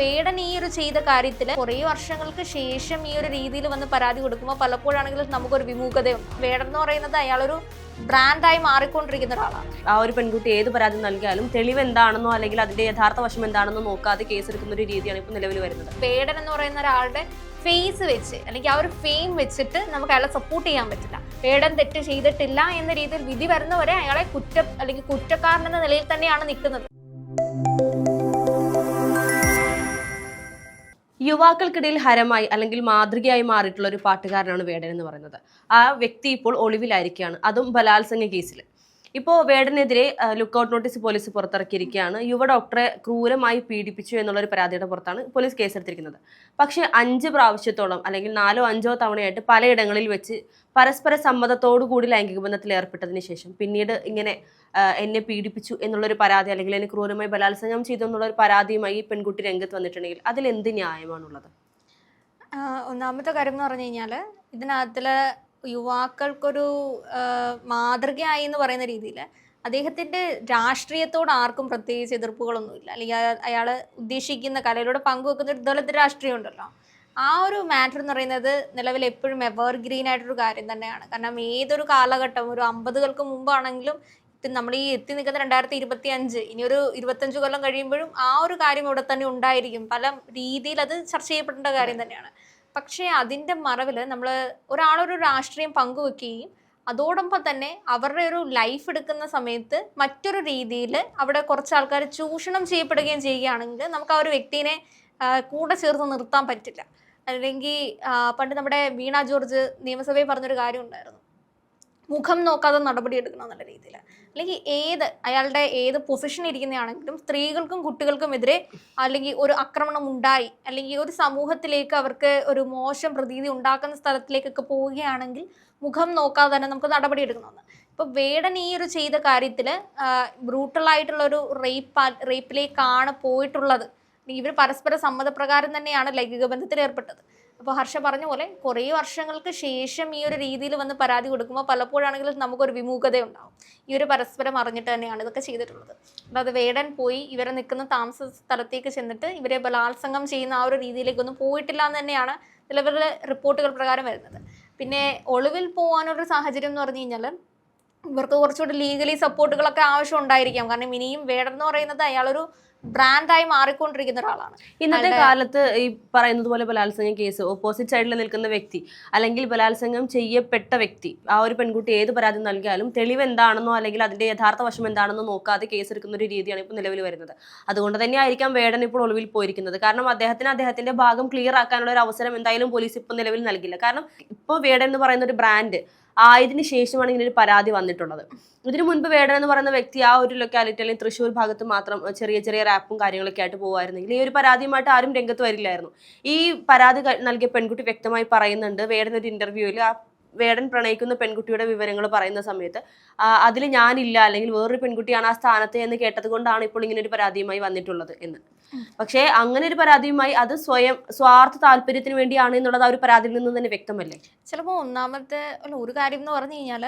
വേടൻ ഈ ഒരു ചെയ്ത കാര്യത്തിൽ കുറേ വർഷങ്ങൾക്ക് ശേഷം ഈ ഒരു രീതിയിൽ വന്ന് പരാതി കൊടുക്കുമ്പോൾ പലപ്പോഴാണെങ്കിലും നമുക്കൊരു വിമുഖതയുണ്ട് വേടൻ എന്ന് പറയുന്നത് അയാളൊരു ബ്രാൻഡായി മാറിക്കൊണ്ടിരിക്കുന്ന ഒരാളാണ്. ആ ഒരു പെൺകുട്ടി ഏത് പരാതി നൽകിയാലും തെളിവ് എന്താണെന്നോ അല്ലെങ്കിൽ അതിന്റെ യഥാർത്ഥ വശം എന്താണെന്നോ നോക്കാതെ കേസെടുക്കുന്ന ഒരു രീതിയാണ് ഇപ്പോൾ നിലവിൽ വരുന്നത്. വേടൻ എന്ന് പറയുന്ന ഒരാളുടെ ഫേസ് വെച്ച് അല്ലെങ്കിൽ ആ ഒരു ഫെയിം വെച്ചിട്ട് നമുക്ക് അയാളെ സപ്പോർട്ട് ചെയ്യാൻ പറ്റില്ല. വേടൻ തെറ്റ് ചെയ്തിട്ടില്ല എന്ന രീതിയിൽ വിധി വരുന്നവരെ അയാളെ കുറ്റ അല്ലെങ്കിൽ കുറ്റക്കാരൻ എന്ന നിലയിൽ തന്നെയാണ് നിൽക്കുന്നത്. യുവാക്കൾക്കിടയിൽ ഹരമായി അല്ലെങ്കിൽ മാതൃകയായി മാറിയിട്ടുള്ള ഒരു പാട്ടുകാരനാണ് വേടൻ എന്ന് പറയുന്നത്. ആ വ്യക്തി ഇപ്പോൾ ഒളിവിലായിരിക്കുകയാണ്. അതും ബലാത്സംഗ കേസിൽ. ഇപ്പോൾ വേടനെതിരെ ലുക്കൌട്ട് നോട്ടീസ് പോലീസ് പുറത്തിറക്കിയിരിക്കുകയാണ്. യുവ ഡോക്ടറെ ക്രൂരമായി പീഡിപ്പിച്ചു എന്നുള്ളൊരു പരാതിയുടെ പുറത്താണ് പോലീസ് കേസെടുത്തിരിക്കുന്നത്. പക്ഷേ അഞ്ച് പ്രാവശ്യത്തോളം അല്ലെങ്കിൽ നാലോ അഞ്ചോ തവണയായിട്ട് പലയിടങ്ങളിൽ വെച്ച് പരസ്പര സമ്മതത്തോടു കൂടി ലൈംഗിക ബന്ധത്തിൽ ഏർപ്പെട്ടതിന് ശേഷം പിന്നീട് ഇങ്ങനെ എന്നെ പീഡിപ്പിച്ചു എന്നുള്ളൊരു പരാതി അല്ലെങ്കിൽ എന്നെ ക്രൂരമായി ബലാത്സംഗം ചെയ്തു എന്നുള്ളൊരു പരാതിയുമായി പെൺകുട്ടി രംഗത്ത് വന്നിട്ടുണ്ടെങ്കിൽ അതിൽ എന്ത് ന്യായമാണുള്ളത് ഒന്നാമത്തെ കാര്യം എന്ന് പറഞ്ഞു കഴിഞ്ഞാൽ ഇതിനകത്തിൽ യുവാക്കൾക്കൊരു മാതൃകയായി എന്ന് പറയുന്ന രീതിയിൽ അദ്ദേഹത്തിന്റെ രാഷ്ട്രീയത്തോട് ആർക്കും പ്രത്യേകിച്ച് എതിർപ്പുകളൊന്നുമില്ല. അല്ലെങ്കിൽ അയാൾ ഉദ്ദേശിക്കുന്ന കലയിലൂടെ പങ്കുവെക്കുന്ന ഒരു ദളിത് രാഷ്ട്രീയം ഉണ്ടല്ലോ. ആ ഒരു മാറ്റർ എന്ന് പറയുന്നത് നിലവിൽ എപ്പോഴും എവർ ഗ്രീൻ ആയിട്ടൊരു കാര്യം തന്നെയാണ്. കാരണം ഏതൊരു കാലഘട്ടം ഒരു അമ്പതുകൾക്ക് മുമ്പാണെങ്കിലും നമ്മൾ ഈ എത്തി നിൽക്കുന്ന രണ്ടായിരത്തി ഇരുപത്തി അഞ്ച് ഇനി ഒരു ഇരുപത്തഞ്ച് കൊല്ലം കഴിയുമ്പോഴും ആ ഒരു കാര്യം ഇവിടെ തന്നെ ഉണ്ടായിരിക്കും. പല രീതിയിൽ അത് ചർച്ച ചെയ്യപ്പെടേണ്ട കാര്യം തന്നെയാണ്. പക്ഷേ അതിന്റെ മറവിൽ നമ്മൾ ഒരാളൊരു രാഷ്ട്രീയം പങ്കുവെക്കുകയും അതോടൊപ്പം തന്നെ അവരുടെ ഒരു ലൈഫ് എടുക്കുന്ന സമയത്ത് മറ്റൊരു രീതിയിൽ അവിടെ കുറച്ച് ആൾക്കാർ ചൂഷണം ചെയ്യപ്പെടുകയും ചെയ്യുകയാണെങ്കിൽ നമുക്ക് ആ ഒരു വ്യക്തിനെ കൂടെ ചേർത്ത് നിർത്താൻ പറ്റില്ല. അല്ലെങ്കിൽ പണ്ട് നമ്മുടെ വീണ ജോർജ് നിയമസഭയിൽ പറഞ്ഞൊരു കാര്യം ഉണ്ടായിരുന്നു. മുഖം നോക്കാതെ നടപടി എടുക്കണം എന്നുള്ള രീതിയിൽ അല്ലെങ്കിൽ ഏത് അയാളുടെ ഏത് പൊസിഷൻ ഇരിക്കുന്നതാണെങ്കിലും സ്ത്രീകൾക്കും കുട്ടികൾക്കും എതിരെ അല്ലെങ്കിൽ ഒരു ആക്രമണം ഉണ്ടായി അല്ലെങ്കിൽ ഒരു സമൂഹത്തിലേക്ക് അവർക്ക് ഒരു മോശം പ്രതീതി ഉണ്ടാക്കുന്ന സ്ഥലത്തിലേക്കൊക്കെ പോവുകയാണെങ്കിൽ മുഖം നോക്കാതെ തന്നെ നമുക്ക് നടപടി എടുക്കണമെന്ന് ഇപ്പൊ വേടൻ ഈ ഒരു ചെയ്ത കാര്യത്തിൽ ബ്രൂട്ടലായിട്ടുള്ള ഒരു റേപ്പ് റേപ്പിലേക്കാണ് പോയിട്ടുള്ളത്. ഇവർ പരസ്പര സമ്മതപ്രകാരം തന്നെയാണ് ലൈംഗിക ബന്ധത്തിൽ ഏർപ്പെട്ടത്. അപ്പോൾ ഹർഷ പറഞ്ഞ പോലെ കുറേ വർഷങ്ങൾക്ക് ശേഷം ഈ ഒരു രീതിയിൽ വന്ന് പരാതി കൊടുക്കുമ്പോൾ പലപ്പോഴാണെങ്കിലും നമുക്കൊരു വിമുഖത ഈ ഒരു പരസ്പരം അറിഞ്ഞിട്ട് തന്നെയാണ് ഇതൊക്കെ ചെയ്തിട്ടുള്ളത്. അതായത് വേടൻ പോയി ഇവരെ നിൽക്കുന്ന താമസ സ്ഥലത്തേക്ക് ചെന്നിട്ട് ഇവരെ ബലാത്സംഗം ചെയ്യുന്ന ആ ഒരു രീതിയിലേക്കൊന്നും പോയിട്ടില്ല എന്ന് തന്നെയാണ് നിലവിലെ റിപ്പോർട്ടുകൾ പ്രകാരം വരുന്നത്. പിന്നെ ഒളിവിൽ പോകാനൊരു സാഹചര്യം എന്ന് പറഞ്ഞു കഴിഞ്ഞാൽ ഇവർക്ക് കുറച്ചുകൂടി ലീഗലി സപ്പോർട്ടുകളൊക്കെ ആവശ്യം ഉണ്ടായിരിക്കാം കാരണം ഇനിയും വേടൻ എന്ന് പറയുന്നത് അയാളൊരു ബ്രാൻഡായി മാറിക്കൊണ്ടിരിക്കുന്ന ഒരാളാണ്. ഇന്നത്തെ കാലത്ത് ഈ പറയുന്നത് പോലെ ബലാത്സംഗം കേസ് ഓപ്പോസിറ്റ് സൈഡിൽ നിൽക്കുന്ന വ്യക്തി അല്ലെങ്കിൽ ബലാത്സംഗം ചെയ്യപ്പെട്ട വ്യക്തി ആ ഒരു പെൺകുട്ടി ഏത് പരാതി നൽകിയാലും തെളിവ് എന്താണെന്നോ അല്ലെങ്കിൽ അതിന്റെ യഥാർത്ഥ വശം എന്താണെന്നോ നോക്കാതെ കേസെടുക്കുന്ന ഒരു രീതിയാണ് ഇപ്പോൾ നിലവിൽ വരുന്നത്. അതുകൊണ്ട് തന്നെ ആയിരിക്കാം വേടൻ ഇപ്പോൾ ഒളിവിൽ പോയിരിക്കുന്നത്. കാരണം അദ്ദേഹത്തിന് അദ്ദേഹത്തിന്റെ ഭാഗം ക്ലിയർ ആക്കാനുള്ള ഒരു അവസരം എന്തായാലും പോലീസ് ഇപ്പോൾ നിലവിൽ നൽകില്ല. കാരണം ഇപ്പോൾ വേടൻ എന്ന് പറയുന്ന ഒരു ബ്രാൻഡ് ആയതിനു ശേഷമാണ് ഇങ്ങനെ ഒരു പരാതി വന്നിട്ടുള്ളത്. ഇതിനു മുൻപ് വേടൻ എന്ന് പറയുന്ന വ്യക്തി ആ ഒരു ലൊക്കാലിറ്റി അല്ലെങ്കിൽ തൃശ്ശൂർ ഭാഗത്ത് മാത്രം ചെറിയ ചെറിയ റാപ്പും കാര്യങ്ങളൊക്കെ ആയിട്ട് പോകുമായിരുന്നെങ്കിൽ ഈ ഒരു പരാതിയുമായിട്ട് ആരും രംഗത്ത് വരില്ലായിരുന്നു. ഈ പരാതി നൽകിയ പെൺകുട്ടി വ്യക്തമായി പറയുന്നുണ്ട് വേടൻ ഒരു ഇന്റർവ്യൂവിൽ ആ വേടൻ പ്രണയിക്കുന്ന പെൺകുട്ടിയുടെ വിവരങ്ങൾ പറയുന്ന സമയത്ത് അതിൽ ഞാനില്ല അല്ലെങ്കിൽ വേറൊരു പെൺകുട്ടിയാണ് ആ സ്ഥാനത്ത് എന്ന് കേട്ടത് കൊണ്ടാണ് ഇപ്പോൾ ഇങ്ങനെ ഒരു പരാതിയുമായി വന്നിട്ടുള്ളത് എന്ന്. പക്ഷേ അങ്ങനെ ഒരു പരാതിയുമായി അത് സ്വയം സ്വാർത്ഥ താല്പര്യത്തിന് വേണ്ടിയാണ് എന്നുള്ളത് ആ ഒരു പരാതിയിൽ നിന്ന് തന്നെ വ്യക്തമല്ലേ? ചിലപ്പോൾ ഒന്നാമത്തെ ഒരു കാര്യം എന്ന് പറഞ്ഞു കഴിഞ്ഞാൽ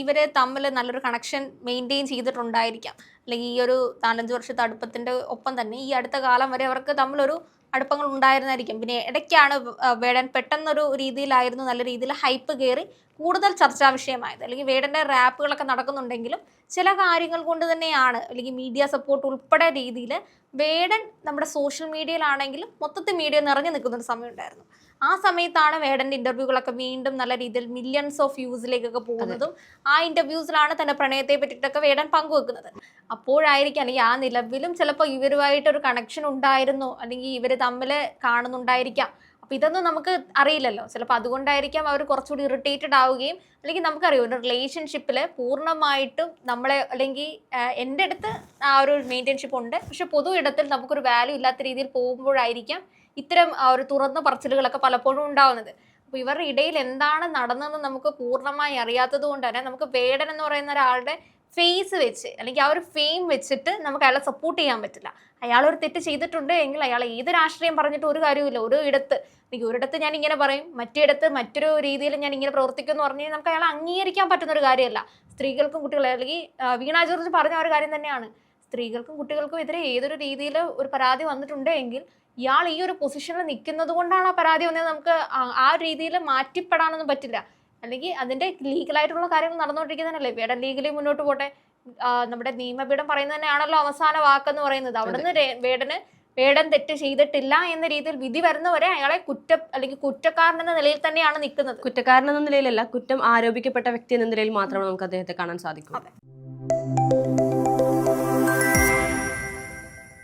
ഇവരെ തമ്മിൽ നല്ലൊരു കണക്ഷൻ മെയിന്റെയിൻ ചെയ്തിട്ടുണ്ടായിരിക്കാം. അല്ലെങ്കിൽ ഈ ഒരു നാലഞ്ച് വർഷത്തെ അടുപ്പത്തിന്റെ ഒപ്പം തന്നെ ഈ അടുത്ത കാലം വരെ അവർക്ക് തമ്മിലൊരു അടുപ്പങ്ങൾ ഉണ്ടായിരുന്നായിരിക്കും. പിന്നെ ഇടയ്ക്കാണ് വേടൻ പെട്ടെന്നൊരു രീതിയിലായിരുന്നു നല്ല രീതിയിൽ ഹൈപ്പ് കയറി കൂടുതൽ ചർച്ചാ വിഷയമായത്. അല്ലെങ്കിൽ വേടന്റെ റാപ്പുകളൊക്കെ നടക്കുന്നുണ്ടെങ്കിലും ചില കാര്യങ്ങൾ കൊണ്ട് തന്നെയാണ് അല്ലെങ്കിൽ മീഡിയ സപ്പോർട്ട് ഉൾപ്പെടെ രീതിയിൽ വേടൻ നമ്മുടെ സോഷ്യൽ മീഡിയയിലാണെങ്കിലും മൊത്തത്തിൽ മീഡിയ നിറഞ്ഞു നിൽക്കുന്ന ഒരു സമയം ഉണ്ടായിരുന്നു. ആ സമയത്താണ് വേടന്റെ ഇന്റർവ്യൂകളൊക്കെ വീണ്ടും നല്ല രീതിയിൽ മില്യൺസ് ഓഫ് വ്യൂസിലേക്കൊക്കെ പോകുന്നതും ആ ഇന്റർവ്യൂസിലാണ് തന്റെ പ്രണയത്തെ പറ്റിയിട്ടൊക്കെ വേടൻ പങ്കുവെക്കുന്നത്. അപ്പോഴായിരിക്കും അല്ലെങ്കിൽ ആ നിലവിലും ചിലപ്പോൾ ഇവരുമായിട്ട് ഒരു കണക്ഷൻ ഉണ്ടായിരുന്നു? അല്ലെങ്കിൽ ഇവർ തമ്മിൽ കാണുന്നുണ്ടായിരിക്കാം. അപ്പൊ ഇതൊന്നും നമുക്ക് അറിയില്ലല്ലോ. ചിലപ്പോൾ അതുകൊണ്ടായിരിക്കാം അവർ കുറച്ചുകൂടി ഇറിറ്റേറ്റഡ് ആവുകയും അല്ലെങ്കിൽ നമുക്കറിയാം ഒരു റിലേഷൻഷിപ്പിൽ പൂർണമായിട്ടും നമ്മളെ അല്ലെങ്കിൽ എന്റെ അടുത്ത് ആ ഒരു മെയിന്റെയിൻഷിപ്പ് ഉണ്ട്. പക്ഷെ പൊതു ഇടത്തിൽ നമുക്കൊരു വാല്യൂ ഇല്ലാത്ത രീതിയിൽ പോകുമ്പോഴായിരിക്കാം ഇത്തരം ഒരു തുറന്ന പറച്ചിലുകളൊക്കെ പലപ്പോഴും ഉണ്ടാവുന്നത്. അപ്പോൾ ഇവരുടെ ഇടയിൽ എന്താണ് നടന്നതെന്ന് നമുക്ക് പൂർണമായി അറിയാത്തത് കൊണ്ട് തന്നെ നമുക്ക് വേടൻ എന്ന് പറയുന്ന ഒരാളുടെ ഫേസ് വെച്ച് അല്ലെങ്കിൽ ആ ഒരു ഫെയിം വെച്ചിട്ട് നമുക്ക് അയാളെ സപ്പോർട്ട് ചെയ്യാൻ പറ്റില്ല. അയാൾ ഒരു തെറ്റ് ചെയ്തിട്ടുണ്ട് എങ്കിൽ അയാൾ ഏത് രാഷ്ട്രീയം പറഞ്ഞിട്ട് ഒരു കാര്യമില്ല ഒരു ഇടത്ത് എനിക്ക് ഒരിടത്ത് ഞാൻ ഇങ്ങനെ പറയും മറ്റിടത്ത് മറ്റൊരു രീതിയിൽ ഞാൻ ഇങ്ങനെ പ്രവർത്തിക്കുമെന്ന് പറഞ്ഞു കഴിഞ്ഞാൽ നമുക്ക് അയാളെ അംഗീകരിക്കാൻ പറ്റുന്ന ഒരു കാര്യമല്ല. സ്ത്രീകൾക്കും കുട്ടികളെ അല്ലെങ്കിൽ വീണ ജോർജ് പറഞ്ഞ ഒരു കാര്യം തന്നെയാണ്. സ്ത്രീകൾക്കും കുട്ടികൾക്കും എതിരെ ഏതൊരു രീതിയിൽ ഒരു പരാതി വന്നിട്ടുണ്ടെങ്കിൽ ഇയാൾ ഈ ഒരു പൊസിഷനിൽ നിൽക്കുന്നത് കൊണ്ടാണ് ആ പരാതി വന്നത്. നമുക്ക് ആ- രീതിയിൽ മാറ്റിപ്പെടാനൊന്നും പറ്റില്ല. അല്ലെങ്കിൽ അതിന്റെ ലീഗലായിട്ടുള്ള കാര്യങ്ങൾ നടന്നുകൊണ്ടിരിക്കുന്നതല്ലേ? വേടം ലീഗലി മുന്നോട്ട് പോട്ടെ. നമ്മുടെ നിയമപീഠം പറയുന്നത് തന്നെയാണല്ലോ അവസാന വാക്കെന്ന് പറയുന്നത്. അവിടുന്ന് നിന്ന് വേടന് വേടൻ തെറ്റ് ചെയ്തിട്ടില്ല എന്ന രീതിയിൽ വിധി വരുന്നവരെ അയാളെ കുറ്റ അല്ലെങ്കിൽ കുറ്റക്കാരൻ എന്ന നിലയിൽ തന്നെയാണ് നിൽക്കുന്നത്. കുറ്റക്കാരൻ എന്ന നിലയിലല്ല കുറ്റം ആരോപിക്കപ്പെട്ട വ്യക്തി എന്ന നിലയിൽ മാത്രമേ നമുക്ക് അദ്ദേഹത്തെ കാണാൻ സാധിക്കൂ